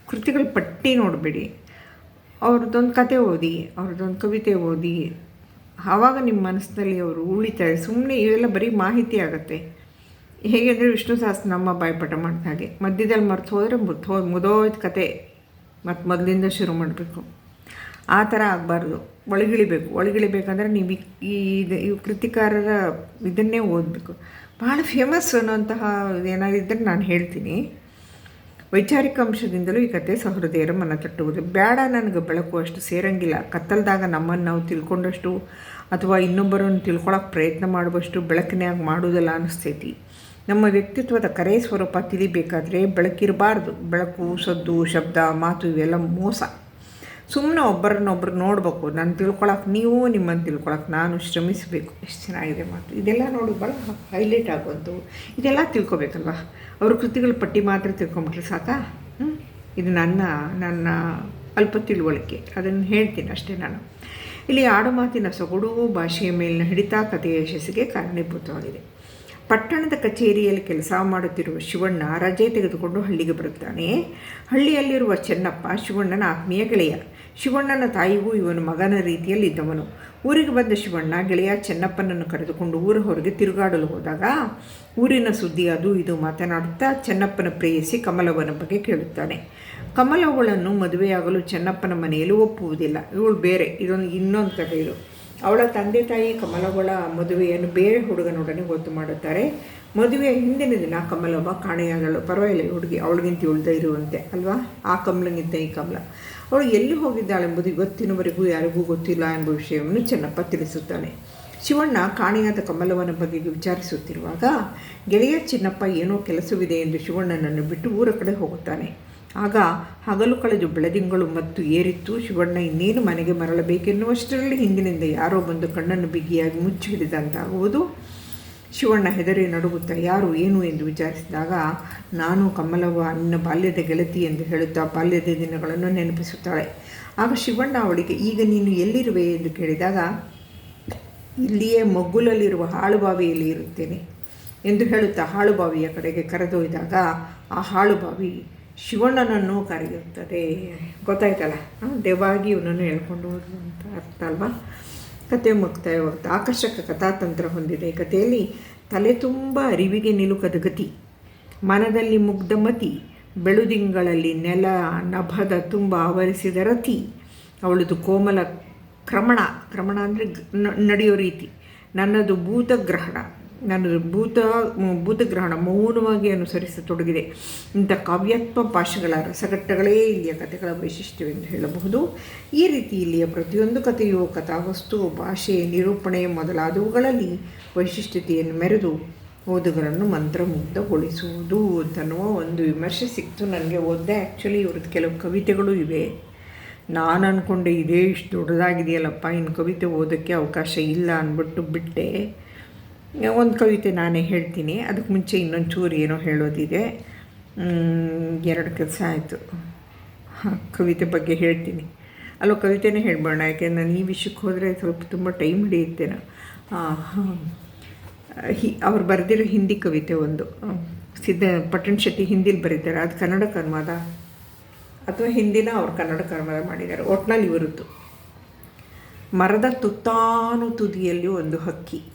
ಕೃತಿಗಳ ಪಟ್ಟಿ ನೋಡಬೇಡಿ. ಅವ್ರದ್ದೊಂದು ಕತೆ ಓದಿ, ಅವ್ರದ್ದೊಂದು ಕವಿತೆ ಓದಿ, ಆವಾಗ ನಿಮ್ಮ ಮನಸ್ಸಿನಲ್ಲಿ ಅವರು ಉಳಿತಾರೆ ಸುಮ್ಮನೆ ಇವೆಲ್ಲ ಬರೀ ಮಾಹಿತಿ ಆಗುತ್ತೆ. ಹೇಗೆ ಅಂದರೆ ವಿಷ್ಣು ನಮ್ಮ ಬಾಯ್ಪಾಠ ಮಾಡಿದ ಹಾಗೆ. ಮಧ್ಯದಲ್ಲಿ ಮರ್ತು ಹೋದರೆ ಮುತ್ತು ಮುದೋಯ್ತು ಕತೆ ಮತ್ತು ಮೊದಲಿಂದ ಶುರು ಮಾಡಬೇಕು. ಆ ಥರ ಆಗಬಾರ್ದು. ಒಳಗಿಳಿಬೇಕು. ಒಳಗಿಳಿಬೇಕಂದ್ರೆ ನೀವು ಈ ಇವು ಕೃತಿಕಾರರ ಇದನ್ನೇ ಓದಬೇಕು. ಭಾಳ ಫೇಮಸ್ ಅನ್ನೋಂತಹ ಏನಾಗಿದ್ದರೆ ನಾನು ಹೇಳ್ತೀನಿ. ವೈಚಾರಿಕ ಅಂಶದಿಂದಲೂ ಈ ಕತೆ ಸಹೃದಯರ ಮನ ತಟ್ಟುವುದು. ಬೇಡ ನನಗೆ ಬೆಳಕು ಅಷ್ಟು ಸೇರಂಗಿಲ್ಲ. ಕತ್ತಲ್ದಾಗ ನಮ್ಮನ್ನು ನಾವು ತಿಳ್ಕೊಂಡಷ್ಟು ಅಥವಾ ಇನ್ನೊಬ್ಬರನ್ನು ತಿಳ್ಕೊಳ್ಳೋಕೆ ಪ್ರಯತ್ನ ಮಾಡುವಷ್ಟು ಬೆಳಕಿನ್ಯಾಗ ಮಾಡುವುದಲ್ಲ ಅನಿಸ್ತೈತಿ. ನಮ್ಮ ವ್ಯಕ್ತಿತ್ವದ ಕರೆ ಸ್ವರೂಪ ತಿಳಿಬೇಕಾದ್ರೆ ಬೆಳಕಿರಬಾರ್ದು. ಬೆಳಕು, ಸದ್ದು, ಶಬ್ದ, ಮಾತು ಇವೆಲ್ಲ ಮೋಸ. ಸುಮ್ಮನೆ ಒಬ್ಬರನ್ನೊಬ್ರು ನೋಡಬೇಕು. ನಾನು ತಿಳ್ಕೊಳಕ್ಕೆ ನೀವು ನಿಮ್ಮನ್ನು ತಿಳ್ಕೊಳಕ್ಕೆ ನಾನು ಶ್ರಮಿಸಬೇಕು. ಎಷ್ಟು ಚೆನ್ನಾಗಿದೆ ಮಾತು ಇದೆಲ್ಲ ನೋಡಿ ಭಾಳ ಹೈಲೈಟ್ ಆಗುವಂಥವು. ಇದೆಲ್ಲ ತಿಳ್ಕೊಬೇಕಲ್ವ? ಅವ್ರ ಕೃತಿಗಳ ಪಟ್ಟಿ ಮಾತ್ರ ತಿಳ್ಕೊಂಬಿಟ್ರೆ ಸಾಕಾ? ಇದು ನನ್ನ ನನ್ನ ಅಲ್ಪ ತಿಳುವಳಿಕೆ. ಅದನ್ನು ಹೇಳ್ತೀನಿ ಅಷ್ಟೇ ನಾನು. ಇಲ್ಲಿ ಆಡು ಮಾತಿನ ಸೊಗಡು ಭಾಷೆಯ ಮೇಲಿನ ಹಿಡಿತ ಕಥೆಯ ಯಶಸ್ಸಿಗೆ ಕಾರಣೀಭೂತವಾಗಿದೆ. ಪಟ್ಟಣದ ಕಚೇರಿಯಲ್ಲಿ ಕೆಲಸ ಮಾಡುತ್ತಿರುವ ಶಿವಣ್ಣ ರಜೆ ತೆಗೆದುಕೊಂಡು ಹಳ್ಳಿಗೆ ಬರುತ್ತಾನೆ. ಹಳ್ಳಿಯಲ್ಲಿರುವ ಚೆನ್ನಪ್ಪ ಶಿವಣ್ಣನ ಆತ್ಮೀಯ ಗೆಳೆಯ. ಶಿವಣ್ಣನ ತಾಯಿಗೂ ಇವನು ಮಗನ ರೀತಿಯಲ್ಲಿ ಇದ್ದವನು ಊರಿಗೆ ಬಂದ ಶಿವಣ್ಣ ಗೆಳೆಯ ಚೆನ್ನಪ್ಪನನ್ನು ಕರೆದುಕೊಂಡು ಊರ ಹೊರಗೆ ತಿರುಗಾಡಲು ಹೋದಾಗ, ಊರಿನ ಸುದ್ದಿ ಅದು, ಇದು, ಮಾತನಾಡುತ್ತಾ ಚೆನ್ನಪ್ಪನ ಪ್ರೇಯಸಿ ಕಮಲವನ ಬಗ್ಗೆ ಕೇಳುತ್ತಾನೆ. ಕಮಲವಳನ್ನು ಮದುವೆಯಾಗಲು ಚೆನ್ನಪ್ಪನ ಮನೆಯಲ್ಲಿ ಒಪ್ಪುವುದಿಲ್ಲ. ಇವಳು ಬೇರೆ, ಇದೊಂದು, ಇನ್ನೊಂದು ಕಥೆ ಇದು. ಅವಳ ತಂದೆ ತಾಯಿ ಕಮಲವಳ ಮದುವೆಯನ್ನು ಬೇರೆ ಹುಡುಗನೊಡನೆ ಗೊತ್ತು ಮಾಡುತ್ತಾರೆ. ಮದುವೆಯ ಹಿಂದಿನ ದಿನ ಕಮಲವ ಕಾಣೆಯಾಗಲು ಪರವಾಗಿಲ್ಲ ಹುಡುಗಿ ಅವಳಿಗಿಂತ ಉಳ್ದ ಇರುವಂತೆ, ಅಲ್ವಾ? ಆ ಕಮಲಗಿಂತ ಈ ಕಮಲ. ಅವಳು ಎಲ್ಲಿ ಹೋಗಿದ್ದಾಳೆಂಬುದು ಇವತ್ತಿನವರೆಗೂ ಯಾರಿಗೂ ಗೊತ್ತಿಲ್ಲ ಎಂಬ ವಿಷಯವನ್ನು ಚೆನ್ನಪ್ಪ ತಿಳಿಸುತ್ತಾನೆ. ಶಿವಣ್ಣ ಕಾಣೆಯಾದ ಕಮಲವನ ಬಗ್ಗೆ ವಿಚಾರಿಸುತ್ತಿರುವಾಗ, ಗೆಳೆಯ ಚಿನ್ನಪ್ಪ ಏನೋ ಕೆಲಸವಿದೆ ಎಂದು ಶಿವಣ್ಣನನ್ನು ಬಿಟ್ಟು ಊರ ಕಡೆ ಹೋಗುತ್ತಾನೆ. ಆಗ ಹಗಲು ಕಳೆದು ಬೆಳದಿಂಗಳು ಮತ್ತು ಏರಿತ್ತು. ಶಿವಣ್ಣ ಇನ್ನೇನು ಮನೆಗೆ ಮರಳಬೇಕೆನ್ನುವಷ್ಟರಲ್ಲಿ ಹಿಂದಿನಿಂದ ಯಾರೋ ಬಂದು ಕಣ್ಣನ್ನು ಬಿಗಿಯಾಗಿ ಮುಚ್ಚಿ ಹಿಡಿದಂತಾಗುವುದು ಶಿವಣ್ಣ ಹೆದರಿ ನಡುಗುತ್ತಾ ಯಾರು, ಏನು ಎಂದು ವಿಚಾರಿಸಿದಾಗ, ನಾನು ಕಮಲವ್ವ, ನಿನ್ನ ಬಾಲ್ಯದ ಗೆಳತಿ ಎಂದು ಹೇಳುತ್ತಾ ಬಾಲ್ಯದ ದಿನಗಳನ್ನು ನೆನಪಿಸುತ್ತಾಳೆ. ಆಗ ಶಿವಣ್ಣ ಅವಳಿಗೆ, ಈಗ ನೀನು ಎಲ್ಲಿರುವೆ? ಎಂದು ಕೇಳಿದಾಗ, ಇಲ್ಲಿಯೇ ಮಗ್ಗುಲಲ್ಲಿರುವ ಹಾಳುಬಾವಿಯಲ್ಲಿ ಇರುತ್ತೇನೆ ಎಂದು ಹೇಳುತ್ತಾ ಹಾಳುಬಾವಿಯ ಕಡೆಗೆ ಕರೆದೊಯ್ದಾಗ, ಆ ಹಾಳುಬಾವಿ ಶಿವಣ್ಣನನ್ನು ಕರೆಯುತ್ತದೆ. ಗೊತ್ತಾಯ್ತಲ್ಲ? ದೇವಾಗಿ ಇವನನ್ನು ಹೇಳ್ಕೊಂಡು ಹೋದ್ರು ಅಂತ ಅರ್ಥ ಅಲ್ವಾ? ಕತೆ ಮುಕ್ತಾಯವಾಗುತ್ತೆ ಆಕರ್ಷಕ ಕಥಾತಂತ್ರ ಹೊಂದಿದೆ. ಕಥೆಯಲ್ಲಿ ತಲೆ ತುಂಬ ಅರಿವಿಗೆ ನಿಲುಕದ ಗತಿ, ಮನದಲ್ಲಿ ಮುಗ್ಧ ಮತಿ, ಬೆಳುದಿಂಗಳಲ್ಲಿ ನೆಲ, ನಭದ ತುಂಬ ಆವರಿಸಿದ ರತಿ, ಅವಳದು ಕೋಮಲ ಕ್ರಮಣ. ಕ್ರಮಣ ಅಂದರೆ ನಡೆಯೋ ರೀತಿ. ನನ್ನದು ಭೂತಗ್ರಹಣ. ನಾನು ಭೂತ ಭೂತಗ್ರಹಣ ಮೌನವಾಗಿ ಅನುಸರಿಸತೊಡಗಿದೆ. ಇಂಥ ಕಾವ್ಯಾತ್ಮ ಭಾಷೆಗಳ ರಸಘಟ್ಟಗಳೇ ಇಲ್ಲಿಯ ಕಥೆಗಳ ವೈಶಿಷ್ಟ್ಯವೆಂದು ಹೇಳಬಹುದು. ಈ ರೀತಿ ಇಲ್ಲಿಯ ಪ್ರತಿಯೊಂದು ಕಥೆಯು ಕಥಾವಸ್ತು ಭಾಷೆ, ನಿರೂಪಣೆ ಮೊದಲಾದವುಗಳಲ್ಲಿ ವೈಶಿಷ್ಟ್ಯತೆಯನ್ನು ಮೆರೆದು ಓದುಗರನ್ನು ಮಂತ್ರಮುಗ್ಧಗೊಳಿಸುವುದು ಅಂತನ್ನುವ ಒಂದು ವಿಮರ್ಶೆ ಸಿಕ್ತು ನನಗೆ ಓದ್ದೆ. ಆ್ಯಕ್ಚುಲಿ ಇವ್ರದ್ದು ಕೆಲವು ಕವಿತೆಗಳು ಇವೆ. ನಾನು ಅಂದ್ಕೊಂಡೆ ಇದೇ ಇಷ್ಟು ದೊಡ್ಡದಾಗಿದೆಯಲ್ಲಪ್ಪ, ಇನ್ನು ಕವಿತೆ ಓದೋಕ್ಕೆ ಅವಕಾಶ ಇಲ್ಲ ಅಂದ್ಬಿಟ್ಟು ಬಿಟ್ಟೆ. ಒಂದು ಕವಿತೆ ನಾನೇ ಹೇಳ್ತೀನಿ. ಅದಕ್ಕೆ ಮುಂಚೆ ಇನ್ನೊಂದು ಚೂರು ಏನೋ ಹೇಳೋದಿದೆ. ಎರಡು ಕೆಲಸ ಆಯಿತು. ಕವಿತೆ ಬಗ್ಗೆ ಹೇಳ್ತೀನಿ. ಅಲ್ಲೋ ಕವಿತೆನೇ ಹೇಳ್ಬೋಣ ಯಾಕೆ ನಾನು ಈ ವಿಷಯಕ್ಕೆ ಹೋದರೆ ಸ್ವಲ್ಪ ತುಂಬ ಟೈಮ್ ಹಿಡಿಯುತ್ತೆ ಹಿ. ಅವ್ರು ಬರೆದಿರೋ ಹಿಂದಿ ಕವಿತೆ ಒಂದು. ಸಿದ್ಧ ಪಟ್ಟಣ ಶೆಟ್ಟಿ ಹಿಂದಿಲಿ ಬರೀತಾರೆ. ಅದು ಕನ್ನಡ ಅನುವಾದ ಅಥವಾ ಹಿಂದಿನ ಅವ್ರು ಕನ್ನಡಕ್ಕೆ ಅನುವಾದ ಮಾಡಿದ್ದಾರೆ. ಒಟ್ನಲ್ಲಿ ಇವರದ್ದು. ಮರದ ತುತ್ತಾನು ತುದಿಯಲ್ಲಿ ಒಂದು ಹಕ್ಕಿ.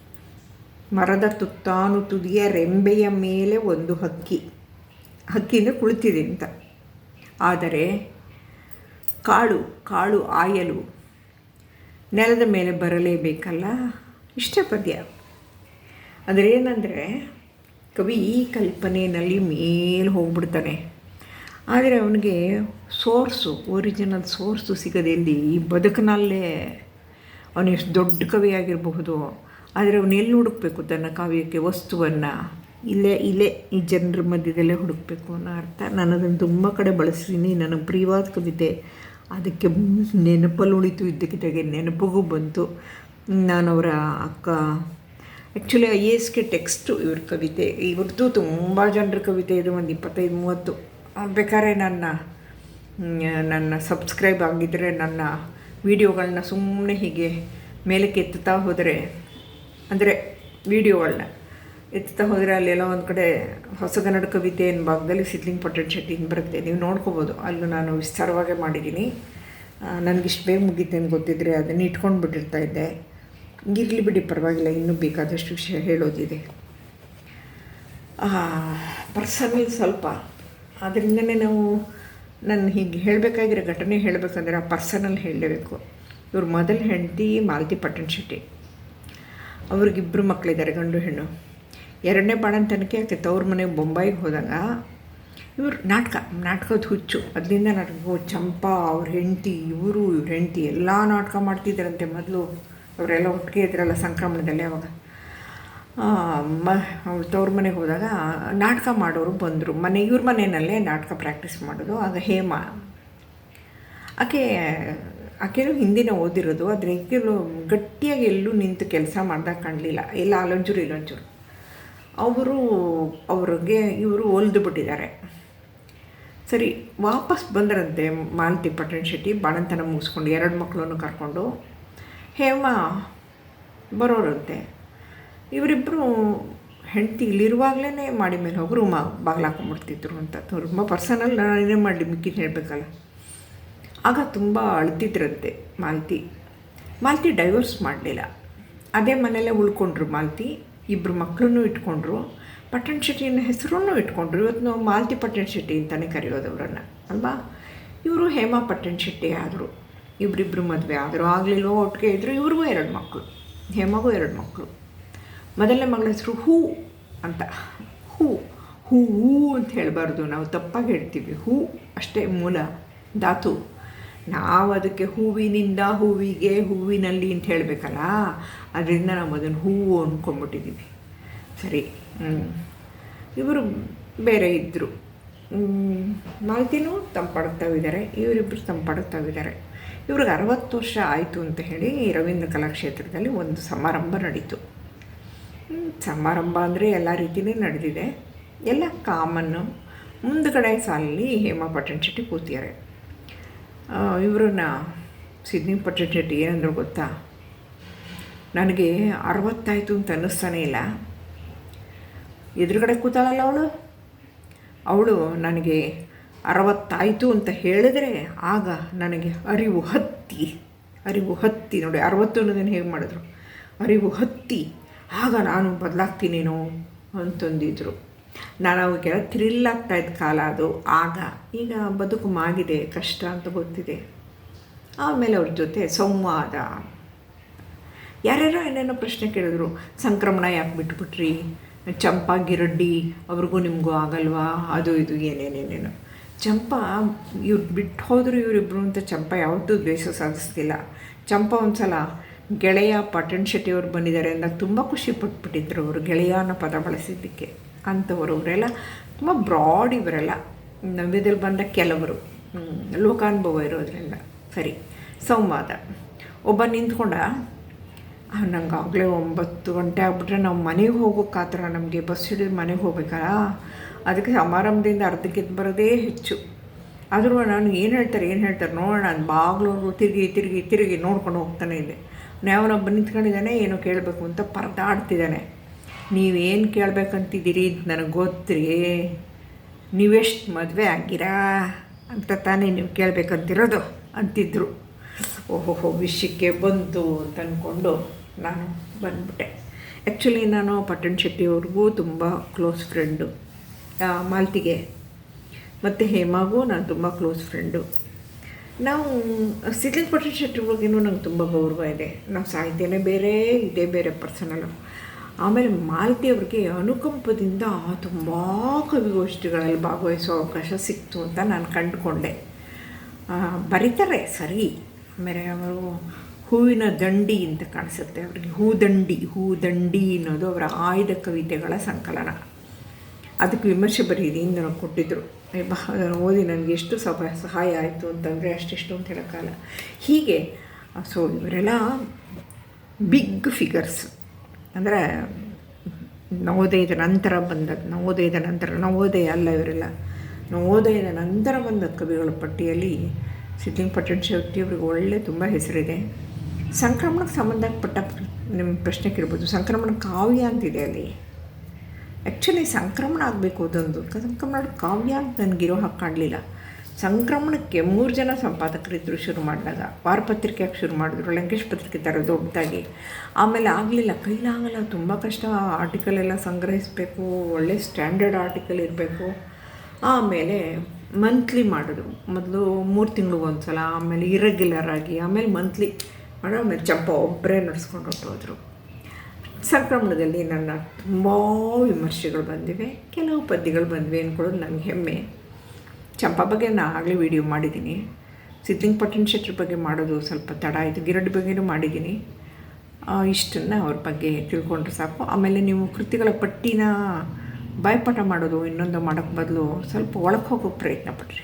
ಮರದ ತುತ್ತಾನು ತುದಿಯ ರೆಂಬೆಯ ಮೇಲೆ ಒಂದು ಹಕ್ಕಿ. ಹಕ್ಕಿಯಿಂದ ಕುಳಿತಿದೆ ಅಂತ. ಆದರೆ ಕಾಳು ಕಾಳು ಆಯಲು ನೆಲದ ಮೇಲೆ ಬರಲೇಬೇಕಲ್ಲ? ಇಷ್ಟಪದ್ಯ ಆದರೆ ಏನಂದರೆ, ಕವಿ ಈ ಕಲ್ಪನೆಯಲ್ಲಿ ಮೇಲೆ ಹೋಗ್ಬಿಡ್ತಾನೆ. ಆದರೆ ಅವನಿಗೆ ಸೋರ್ಸು ಒರಿಜಿನಲ್ ಸೋರ್ಸು ಸಿಗದೆ ಈ ಬದುಕಿನಲ್ಲೇ ಅವನು ಎಷ್ಟು ದೊಡ್ಡ ಕವಿಯಾಗಿರಬಹುದು. ಆದರೆ ಅವನು ಎಲ್ಲಿ ಹುಡುಕಬೇಕು ತನ್ನ ಕಾವ್ಯಕ್ಕೆ, ವಸ್ತುವನ್ನು? ಇಲ್ಲೇ ಇಲ್ಲೇ ಈ ಜನರ ಮಧ್ಯದಲ್ಲೇ ಹುಡುಕಬೇಕು ಅನ್ನೋ ಅರ್ಥ. ನಾನು ಅದನ್ನು ತುಂಬ ಕಡೆ ಬಳಸ್ತೀನಿ. ನನ್ನ ಪ್ರಿಯವಾದ ಕವಿತೆ. ಅದಕ್ಕೆ ನೆನಪಲ್ಲಿ ಉಳಿತು. ಇದ್ದಕ್ಕಿದ್ದಾಗೆ ನೆನಪಿಗೂ ಬಂತು. ನಾನು ಅವರ ಅಕ್ಕ ಆ್ಯಕ್ಚುಲಿ ಐ ಎಸ್ಗೆ ಟೆಕ್ಸ್ಟು ಇವ್ರ ಕವಿತೆ. ಇವ್ರದ್ದು ತುಂಬ ಜನರ ಕವಿತೆ ಇದು, ಒಂದು ಇಪ್ಪತ್ತೈದು, ಮೂವತ್ತು. ಬೇಕಾದ್ರೆ ನನ್ನ ನನ್ನ ಸಬ್ಸ್ಕ್ರೈಬ್ ಆಗಿದ್ದರೆ ನನ್ನ ವೀಡಿಯೋಗಳನ್ನ ಸುಮ್ಮನೆ ಹೀಗೆ ಮೇಲಕ್ಕೆ ಎತ್ತುತ್ತಾ ಹೋದರೆ ಅಂದರೆ ವೀಡಿಯೋಗಳನ್ನ ಎತ್ತುತ್ತಾ ಹೋದರೆ ಅಲ್ಲೆಲ್ಲ ಒಂದು ಕಡೆ ಹೊಸಗನ್ನಡ ಕವಿತೆ ಎನ್ ಭಾಗದಲ್ಲಿ ಸಿದ್ಲಿಂಗ್ ಪಟ್ಟಣ ಶೆಟ್ಟಿನ ಬರುತ್ತೆ. ನೀವು ನೋಡ್ಕೋಬೋದು. ಅಲ್ಲೂ ನಾನು ವಿಸ್ತಾರವಾಗೇ ಮಾಡಿದ್ದೀನಿ ನನಗಿಷ್ಟು ಬೇಗ ಅಂತ ಗೊತ್ತಿದ್ದರೆ ಅದನ್ನು ಇಟ್ಕೊಂಡು ಬಿಟ್ಟಿರ್ತಾ ಇದ್ದೆ. ಇರಲಿ ಬಿಡಿ, ಪರವಾಗಿಲ್ಲ. ಇನ್ನೂ ಬೇಕಾದಷ್ಟು ವಿಷಯ ಹೇಳೋದಿದೆ. ಪರ್ಸನಲ್ ಸ್ವಲ್ಪ. ಅದರಿಂದನೇ ನಾವು ನಾನು ಹೀಗೆ ಹೇಳಬೇಕಾಗಿರೋ ಘಟನೆ ಹೇಳಬೇಕಂದ್ರೆ ಆ ಪರ್ಸನಲ್ ಹೇಳಲೇಬೇಕು. ಇವ್ರ ಮೊದಲ ಹೆಂಡತಿ ಮಾಲತಿ ಪಟ್ಟಣ ಶೆಟ್ಟಿ. ಅವ್ರಿಗಿಬ್ಬರು ಮಕ್ಕಳಿದ್ದಾರೆ ಗಂಡು ಹೆಣ್ಣು. ಎರಡನೇ ಬಾಣಂತನಕ್ಕೆ ಆಕೆ ತವ್ರ ಮನೆಗೆ ಬೊಂಬಾಯಿಗೆ ಹೋದಾಗ ಇವರು ನಾಟಕ, ನಾಟಕದ ಹುಚ್ಚು. ಅದರಿಂದ ನಾಟಕ ಚಂಪಾ, ಅವ್ರ ಹೆಂಡತಿ, ಇವರು, ಇವ್ರ ಹೆಂಡತಿ ಎಲ್ಲ ನಾಟಕ ಮಾಡ್ತಿದ್ದಾರಂತೆ ಮೊದಲು. ಅವರೆಲ್ಲ ಒಟ್ಟಿಗೆ ಇದ್ರಲ್ಲ ಸಂಕ್ರಮಣದಲ್ಲಿ ಅವಾಗ. ಮ ತವ್ರ ಮನೆಗೆ ಹೋದಾಗ ನಾಟಕ ಮಾಡೋರು ಬಂದರು. ಮನೆ, ಇವ್ರ ಮನೆಯಲ್ಲೇ ನಾಟಕ ಪ್ರಾಕ್ಟೀಸ್ ಮಾಡೋದು. ಆಗ ಹೇಮ. ಆಕೆ ಆಕೆನೂ ಹಿಂದಿನ ಓದಿರೋದು, ಆದರೆ ಕೆಲವು ಗಟ್ಟಿಯಾಗಿ ಎಲ್ಲೂ ನಿಂತು ಕೆಲಸ ಮಾಡ್ದಾಗ ಕಾಣಲಿಲ್ಲ. ಎಲ್ಲ ಅಲ್ಲೊಂಚೂರು, ಇಲ್ಲೊಂಚೂರು. ಅವರು, ಅವ್ರಿಗೆ ಇವರು ಹೊಲ್ದು ಬಿಟ್ಟಿದ್ದಾರೆ. ಸರಿ, ವಾಪಸ್ ಬಂದರಂತೆ ಮಾಲತಿ ಪಟ್ಟಣ ಶೆಟ್ಟಿ, ಬಾಣಂತನ ಮುಗಿಸ್ಕೊಂಡು, ಎರಡು ಮಕ್ಕಳನ್ನು ಕರ್ಕೊಂಡು. ಹೇಮ ಬರೋರಂತೆ. ಇವರಿಬ್ಬರು ಹೆಂಡತಿ ಇಲ್ಲಿರುವಾಗಲೇ ಮಾಡಿ ಮೇಲೆ ಹೋಗಿ ರೂಮ ಬಾಗಿಲಾಕೊಂಡ್ಬಿಡ್ತಿದ್ರು ಅಂತ. ತುಂಬ ಪರ್ಸನಲ್ ನಾನು ಏನೇ ಮಾಡಲಿ ಮಿಕ್ಕಿದ್ದು ಹೇಳಬೇಕಲ್ಲ. ಆಗ ತುಂಬ ಅಳ್ತಿದ್ರಂತೆ ಮಾಲ್ತಿ. ಮಾಲ್ತಿ ಡೈವರ್ಸ್ ಮಾಡಲಿಲ್ಲ. ಅದೇ ಮನೆಯಲ್ಲೇ ಉಳ್ಕೊಂಡ್ರು ಮಾಲ್ತಿ. ಇಬ್ಬರು ಮಕ್ಕಳನ್ನೂ ಇಟ್ಕೊಂಡ್ರು. ಪಟ್ಟಣ ಶೆಟ್ಟಿನ ಹೆಸರನ್ನು ಇಟ್ಕೊಂಡ್ರು. ಇವತ್ತು ನಾವು ಮಾಲ್ತಿ ಪಟ್ಟಣ ಶೆಟ್ಟಿ ಅಂತಲೇ ಅವರನ್ನು ಅಲ್ವಾ? ಇವರು ಹೇಮಾ ಪಟ್ಟಣ ಶೆಟ್ಟಿ ಆದರು. ಇಬ್ಬರಿಬ್ಬರು ಮದುವೆ ಆದರು. ಆಗಲಿಲ್ಲ ಒಟ್ಟಿಗೆ ಇದ್ದರು ಇವ್ರಿಗೂ ಎರಡು ಮಕ್ಕಳು ಹೇಮಗೂ ಎರಡು ಮಕ್ಕಳು ಮೊದಲನೇ ಮಗಳ ಹೆಸರು ಹೂ ಅಂತ. ಹೂ ಹೂವು ಅಂತ ಹೇಳಬಾರ್ದು. ನಾವು ತಪ್ಪಾಗಿ ಹೇಳ್ತೀವಿ. ಹೂ ಅಷ್ಟೇ ಮೂಲ. ಧಾತು. ನಾವು ಅದಕ್ಕೆ ಹೂವಿನಿಂದ ಹೂವಿಗೆ ಹೂವಿನಲ್ಲಿ ಅಂತ ಹೇಳಬೇಕಲ್ಲ? ಅದರಿಂದ ನಾವು ಅದನ್ನು ಹೂವು ಅಂದ್ಕೊಂಡ್ಬಿಟ್ಟಿದ್ದೀವಿ ಸರಿ ಇವರು ಬೇರೆ ಇದ್ದರು ಮಾಲ್ತಿನೂ ತಂಪಾಡುತ್ತಾವಿದ್ದಾರೆ ಇವರಿಬ್ಬರು ತಂಪಾಡುತ್ತಾವಿದ್ದಾರೆ ಇವ್ರಿಗೆ ಅರವತ್ತು ವರ್ಷ ಆಯಿತು ಅಂತ ಹೇಳಿ ರವೀಂದ್ರ ಕಲಾಕ್ಷೇತ್ರದಲ್ಲಿ ಒಂದು ಸಮಾರಂಭ ನಡೀತು. ಸಮಾರಂಭ ಅಂದರೆ ಎಲ್ಲ ರೀತಿಯೇ ನಡೆದಿದೆ. ಎಲ್ಲ ಕಾಮನ್ನು. ಮುಂದುಗಡೆ ಸಾಲಲ್ಲಿ ಹೇಮಾ ಪಟ್ಟಣ ಶೆಟ್ಟಿ ಕೂತಿದ್ದಾರೆ. ಇವರನ್ನ ಸಿದ್ನಿ ಪಟ್ಟಣ ಶೆಟ್ಟಿ ಏನಂದ್ರು ಗೊತ್ತಾ? ನನಗೆ ಅರವತ್ತಾಯಿತು ಅಂತ ಅನ್ನಿಸ್ತಾನೇ ಇಲ್ಲ. ಎದುರುಗಡೆ ಕೂತಾಳಲ್ಲ ಅವಳು? ಅವಳು ನನಗೆ ಅರವತ್ತಾಯಿತು ಅಂತ ಹೇಳಿದ್ರೆ ಆಗ ನನಗೆ ಅರಿವು ಹತ್ತಿ ಅರಿವು ಹತ್ತಿ ನೋಡಿ, ಅರವತ್ತು ಅನ್ನೋದನ್ನು ಹೇಗೆ ಮಾಡಿದ್ರು? ಅರಿವು ಹತ್ತಿ, ಆಗ ನಾನು ಬದಲಾಗ್ತೀನೇನೋ ಅಂತಂದಿದ್ರು. ನಾನು ಥ್ರಿಲ್ ಥ್ರಿಲ್ ಇದ್ದ ಕಾಲ ಅದು. ಆಗ ಈಗ ಬದುಕು ಮಾಗಿದೆ, ಕಷ್ಟ ಅಂತ ಗೊತ್ತಿದೆ. ಆಮೇಲೆ ಅವ್ರ ಜೊತೆ ಸಂವಾದ. ಯಾರ್ಯಾರೋ ಏನೇನೋ ಪ್ರಶ್ನೆ ಕೇಳಿದ್ರು. ಸಂಕ್ರಮಣ ಯಾಕೆ ಬಿಟ್ಬಿಟ್ರಿ? ಚಂಪಾ ಗಿರಡ್ಡಿ ಅವ್ರಿಗೂ ನಿಮಗೂ ಆಗಲ್ವಾ? ಅದು ಇದು, ಏನೇನೇನೇನು. ಚಂಪಾ ಇವ್ರು ಬಿಟ್ಟು ಹೋದರು ಇವರಿಬ್ಬರು ಅಂತ ಚಂಪಾ ಯಾವತ್ತೂ ದ್ವೇಷ ಸಾಧಿಸ್ತಿಲ್ಲ ಚಂಪಾ ಒಂದು ಸಲ ಗೆಳೆಯ ಪಟನ್ ಶೆಟ್ಟಿಯವರು ಬಂದಿದ್ದಾರೆ ಅಂದಾಗ ತುಂಬ ಖುಷಿ ಪಟ್ಬಿಟ್ಟಿದ್ರು ಅವರು ಗೆಳೆಯ ಅನ್ನೋ ಪದ ಬಳಸಿದ್ದಕ್ಕೆ. ಅಂಥವರು ಇವರೆಲ್ಲ ತುಂಬ ಬ್ರಾಡ್ ಇವರೆಲ್ಲ. ನವ್ಯದಲ್ಲಿ ಬಂದ ಕೆಲವರು ಲೋಕಾನುಭವ ಇರೋದ್ರಿಂದ ಸರಿ, ಸಂವಾದ. ಒಬ್ಬ ನಿಂತ್ಕೊಂಡ ನಂಗೆ ಆಗಲೇ ಒಂಬತ್ತು ಗಂಟೆ ಆಗ್ಬಿಟ್ರೆ ನಾವು ಮನೆಗೆ ಹೋಗೋಕೆ ನಮಗೆ ಬಸ್ ಹಿಡಿದು ಮನೆಗೆ ಹೋಗ್ಬೇಕಲ್ಲ? ಅದಕ್ಕೆ ಸಮಾರಂಭದಿಂದ ಅರ್ಧಕ್ಕೆದ್ದು ಬರೋದೇ ಹೆಚ್ಚು. ಆದರೂ ನಾನು ಏನು ಹೇಳ್ತಾರೆ ಏನು ಹೇಳ್ತಾರೆ ನೋಡೋಣ ನಾನು ಬಾಗ್ಲೂ ತಿರುಗಿ ತಿರುಗಿ ತಿರುಗಿ ನೋಡ್ಕೊಂಡು ಹೋಗ್ತಾನೆ ಇದ್ದೆ. ಯಾವನೊಬ್ಬ ನಿಂತ್ಕೊಂಡಿದ್ದಾನೆ, ಏನೋ ಕೇಳಬೇಕು ಅಂತ ಪರದಾಡ್ತಿದ್ದಾನೆ. ನೀವೇನು ಕೇಳಬೇಕಂತಿದ್ದೀರಿ ನನಗೆ ಗೊತ್ತ್ರಿ. ನೀವೆಷ್ಟು ಮದುವೆ ಆಗಿರಾ ಅಂತ ತಾನೇ ನೀವು ಕೇಳಬೇಕಂತಿರೋದು ಅಂತಿದ್ರು. ಓಹೋಹೋ ವಿಷಯಕ್ಕೆ ಬಂತು ಅಂತ ಅಂದ್ಕೊಂಡು ನಾನು ಬಂದ್ಬಿಟ್ಟೆ. ಆ್ಯಕ್ಚುಲಿ ನಾನು ಪಟ್ಟಣ ಶೆಟ್ಟಿಯವ್ರಿಗೂ ತುಂಬ ಕ್ಲೋಸ್ ಫ್ರೆಂಡು ಮಾಲ್ತಿಗೆ. ಮತ್ತು ಹೇಮಾಗೂ ನಾನು ತುಂಬ ಕ್ಲೋಸ್ ಫ್ರೆಂಡು ನಾವು ಸಿದ್ಲಿಂಗ್ ಪಟ್ಟಣ ನಂಗೆ ತುಂಬ ಗೌರವ ಇದೆ. ನಾವು ಸಾಹಿತ್ಯನೇ ಬೇರೆ, ಇದೇ ಬೇರೆ ಪರ್ಸನಲು ಆಮೇಲೆ ಮಾಲತಿ ಅವ್ರಿಗೆ ಅನುಕಂಪದಿಂದ ತುಂಬ ಕವಿಗೋಷ್ಠಿಗಳಲ್ಲಿ ಭಾಗವಹಿಸೋ ಅವಕಾಶ ಸಿಕ್ತು ಅಂತ ನಾನು ಕಂಡುಕೊಂಡೆ. ಬರೀತಾರೆ, ಸರಿ. ಆಮೇಲೆ ಅವರು ಹೂವಿನ ದಂಡಿ ಅಂತ ಕಾಣಿಸುತ್ತೆ ಅವರಿಗೆ. ಹೂದಂಡಿ ಹೂದಂಡಿ ಅನ್ನೋದು ಅವರ ಆಯ್ದ ಕವಿತೆಗಳ ಸಂಕಲನ. ಅದಕ್ಕೆ ವಿಮರ್ಶೆ ಬರೀರಿ ಅಂತ ಕೊಟ್ಟಿದ್ದರು ಬಾ, ಅದನ್ನು ಓದಿ ನನಗೆ ಎಷ್ಟು ಸಹ ಸಹಾಯ ಆಯಿತು ಅಂತಂದರೆ ಅಷ್ಟೆಷ್ಟು ಅಂತ ಹೇಳೋಕ್ಕಾಗಲ್ಲ. ಹೀಗೆ ಸೊ ಇವರೆಲ್ಲ ಬಿಗ್ ಫಿಗರ್ಸ್ ಅಂದರೆ ನವೋದಯದ ನಂತರ ಬಂದದ್ದು, ನವೋದಯದ ನಂತರ, ನವೋದಯ ಅಲ್ಲ ಇವರೆಲ್ಲ. ನವೋದಯದ ನಂತರ ಬಂದ ಕವಿಗಳ ಪಟ್ಟಿಯಲ್ಲಿ ಸಿದ್ದಿಂಗ್ ಪಟ್ಟಣ ಶೆಟ್ಟಿಯವ್ರಿಗೆ ಒಳ್ಳೆ ತುಂಬ ಹೆಸರಿದೆ. ಸಂಕ್ರಮಣಕ್ಕೆ ಸಂಬಂಧಪಟ್ಟ ನಿಮ್ಮ ಪ್ರಶ್ನೆ ಇರ್ಬೋದು ಸಂಕ್ರಮಣ ಕಾವ್ಯ ಅಂತಿದೆ ಅಲ್ಲಿ. ಆ್ಯಕ್ಚುಲಿ ಸಂಕ್ರಮಣ ಆಗಬೇಕು ಅದೊಂದು. ಸಂಕ್ರಮಣ ಕಾವ್ಯ ಅಂತ ನನಗಿರೋ ಸಂಕ್ರಮಣಕ್ಕೆ ಮೂರು ಜನ ಸಂಪಾದಕರಿದ್ದರು ಶುರು ಮಾಡಿದಾಗ ವಾರಪತ್ರಿಕೆಯಾಗಿ ಶುರು ಮಾಡಿದ್ರು, ಲಂಕೇಶ್ ಪತ್ರಿಕೆ ಥರ ದೊಡ್ಡದಾಗಿ ಆಮೇಲೆ ಆಗಲಿಲ್ಲ, ಕೈಲಾಗಲ್ಲ, ತುಂಬ ಕಷ್ಟ. ಆರ್ಟಿಕಲ್ ಎಲ್ಲ ಸಂಗ್ರಹಿಸಬೇಕು, ಒಳ್ಳೆ ಸ್ಟ್ಯಾಂಡರ್ಡ್ ಆರ್ಟಿಕಲ್ ಇರಬೇಕು. ಆಮೇಲೆ ಮಂತ್ಲಿ ಮಾಡಿದ್ರು ಮೊದಲು ಮೂರು ತಿಂಗಳು ಒಂದು ಸಲ ಆಮೇಲೆ ಇರೆಗ್ಯುಲರ್ ಆಗಿ, ಆಮೇಲೆ ಮಂತ್ಲಿ ಮಾಡೋ ಆಮೇಲೆ ಚಂಪ ಒಬ್ಬರೇ ನಡೆಸ್ಕೊಂಡು ಹೊಟ್ಟೋದ್ರು ಸಂಕ್ರಮಣದಲ್ಲಿ ನನ್ನ ತುಂಬ ವಿಮರ್ಶೆಗಳು ಬಂದಿವೆ, ಕೆಲವು ಪದ್ಯಗಳು ಬಂದಿವೆ ಅಂದ್ಕೊಳ್ಳೋದು ನನಗೆ ಹೆಮ್ಮೆ. ಚಂಪಾ ಬಗ್ಗೆ ನಾನು ಆಗಲೇ ವೀಡಿಯೋ ಮಾಡಿದ್ದೀನಿ. ಸಿದ್ಲಿಂಗ್ ಪಟ್ಟಣ ಶೆಟ್ಟಿ ಬಗ್ಗೆ ಮಾಡೋದು ಸ್ವಲ್ಪ ತಡ ಆಯಿತು. ಗಿರಡ್ ಬಗ್ಗೆನೂ ಮಾಡಿದ್ದೀನಿ. ಇಷ್ಟನ್ನು ಅವ್ರ ಬಗ್ಗೆ ತಿಳ್ಕೊಂಡ್ರೆ ಸಾಕು. ಆಮೇಲೆ ನೀವು ಕೃತಿಗಳ ಪಟ್ಟಿನ ಬಾಯ್ಪಾಠ ಮಾಡೋದು ಇನ್ನೊಂದು ಮಾಡೋಕ್ಕೆ ಬದಲು ಸ್ವಲ್ಪ ಒಳಗೆ ಹೋಗೋಕ್ಕೆ ಪ್ರಯತ್ನ ಪಡ್ರಿ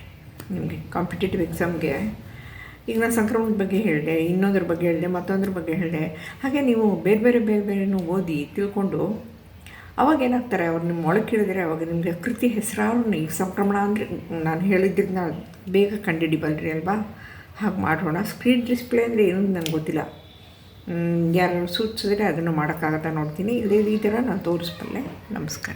ನಿಮಗೆ ಕಾಂಪಿಟೇಟಿವ್ ಎಕ್ಸಾಮ್ಗೆ ಈಗ ನಾನು ಸಂಕ್ರಮಣದ ಬಗ್ಗೆ ಹೇಳಿದೆ, ಇನ್ನೊಂದ್ರ ಬಗ್ಗೆ ಹೇಳಿದೆ, ಮತ್ತೊಂದ್ರ ಬಗ್ಗೆ ಹೇಳಿದೆ. ಹಾಗೆ ನೀವು ಬೇರೆ ಬೇರೆ ಬೇರೆ ಬೇರೆನೂ ಓದಿ ತಿಳ್ಕೊಂಡು ಅವಾಗ ಏನಾಗ್ತಾರೆ, ಅವ್ರು ನಿಮ್ಮ ಕೇಳಿದರೆ ಅವಾಗ ನಿಮಗೆ ಕೃತಿ ಹೆಸರಾರು ಈ ಸಂಕ್ರಮಣ ಅಂದರೆ ನಾನು ಹೇಳಿದ್ರಿಂದ ಬೇಗ ಕಂಡಿಡಿಬಲ್ರಿ ಅಲ್ವಾ? ಹಾಗೆ ಮಾಡೋಣ. ಸ್ಕ್ರೀನ್ ಡಿಸ್ಪ್ಲೇ ಅಂದರೆ ಏನು ನನಗೆ ಗೊತ್ತಿಲ್ಲ. ಯಾರು ಸೂಚಿಸಿದ್ರೆ ಅದನ್ನು ಮಾಡೋಕ್ಕಾಗತ್ತಾ ನೋಡ್ತೀನಿ. ಇದೇ ಈ ಥರ ನಾನು ತೋರಿಸ್ಬಲ್ಲೆ. ನಮಸ್ಕಾರ.